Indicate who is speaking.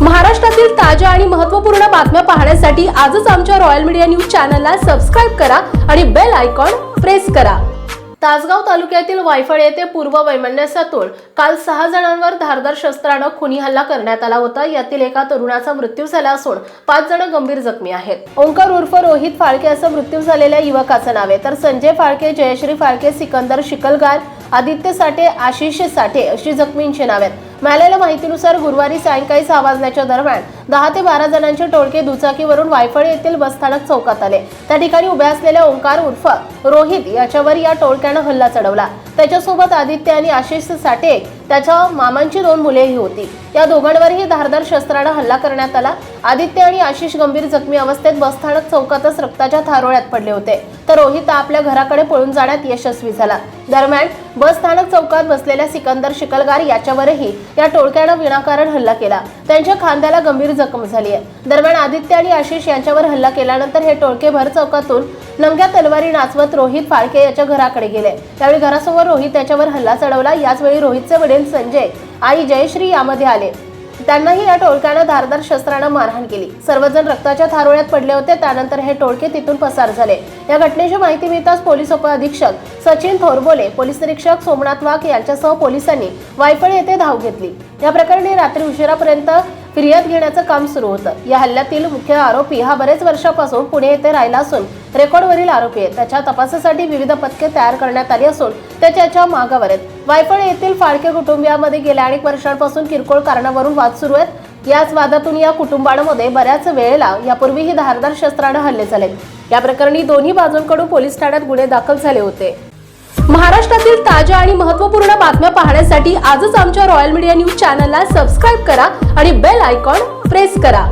Speaker 1: महाराष्ट्रातील ताज्या आणि महत्त्वपूर्ण बातम्या पाहण्यासाठी आजच आमच्या रॉयल मीडिया न्यूज चॅनलला सबस्क्राईब करा आणि बेल आयकॉन प्रेस करा. तासगाव तालुक्यातील वायफळ येथे पूर्व वैमनस्यातून काल सहा जणांवर धारदार शस्त्रानं खुनी हल्ला करण्यात आला होता. यातील एका तरुणाचा मृत्यू झाला असून पाच जण गंभीर जखमी आहेत. ओंकार उर्फ रोहित फाळके असं मृत्यू झालेल्या युवकाचं नाव आहे. तर संजय फाळके जयश्री फाळके सिकंदर शिकलगार आदित्य साठे आशिष साठे अशी जखमींची नावे आहेत. मिळालेल्या माहितीनुसार गुरुवारी सायंकाळी सहा वाजण्याच्या दरम्यान दहा ते बारा जणांचे टोळके दुचाकीवरून वायफळ येथील बसस्थानक चौकात आले. त्या ठिकाणी उभ्या असलेल्या ओंकार उर्फ रोहित याच्यावर या टोळक्यानं हल्ला चढवला. त्याच्यासोबत आदित्य आणि आशिष साठे त्याच्या मामांची दोन मुलेही होती. या दोघांवरही धारदार शस्त्रानं हल्ला करण्यात आला. आदित्य आणि आशिष गंभीर जखमी अवस्थेत बसस्थानक चौकातच रक्ताच्या थारोळ्यात पडले होते. तर रोहित आपल्या घराकडे पळून जाण्यात यशस्वी झाला. दरम्यान बस स्थानक चौकात बसलेल्या सिकंदर शिकलगार याच्यावरही या टोळक्यानं विनाकारण हल्ला केला. त्यांच्या खांद्याला गंभीर जखम झाली आहे. दरम्यान आदित्य आणि आशिष यांच्यावर हल्ला केल्यानंतर हे टोळके भर चौकातून नंग्या तलवारी नाचवत रोहित फाळके याच्या घराकडे गेले. त्यावेळी घरासमोर रोहित त्याच्यावर हल्ला चढवला. याचवेळी रोहितचे वडील संजय आई जयश्री यामध्ये आले. त्यांनाही या टोळक्यानं धारदार शस्त्रानं मारहाण केली. सर्वजण रक्ताच्या थारोळ्यात पडले होते त्यानंतर हे टोळके तिथून पसार झाले. या घटनेची माहिती मिळताच पोलीस उपअधीक्षक सचिन थोरबोले पोलीस निरीक्षक सोमनाथ वाघ यांच्यासह पोलिसांनी वायफळ येथे धाव घेतली. या प्रकरणी रात्री उशिरापर्यंत फिर्याद घेण्याचं काम सुरू होतं. या हल्ल्यातील मुख्य आरोपी हा बरेच वर्षापासून पुणे येथे राहिला असून रेकॉर्डवरील आरोपी आहे त्याच्या तपासासाठी विविध पथके तयार करण्यात आली असून ते त्याच्या मागावर आहेत. वायफळ येथील फाळके कुटुंबियामध्ये गेल्या अनेक वर्षांपासून किरकोळ कारणावरून वाद सुरू आहेत. याच वादातून या कुटुंबांमध्ये बऱ्याच वेळेला यापूर्वीही धारदार शस्त्रानं हल्ले झाले या प्रकरणी दोन्ही बाजूंकडून पोलीस ठाण्यात गुन्हे दाखल झाले होते. महाराष्ट्रातील ताज्या आणि महत्त्वपूर्ण बातम्या पाहण्यासाठी आजच आमच्या रॉयल मीडिया न्यूज चॅनलला सबस्क्राईब करा आणि बेल आयकॉन प्रेस करा.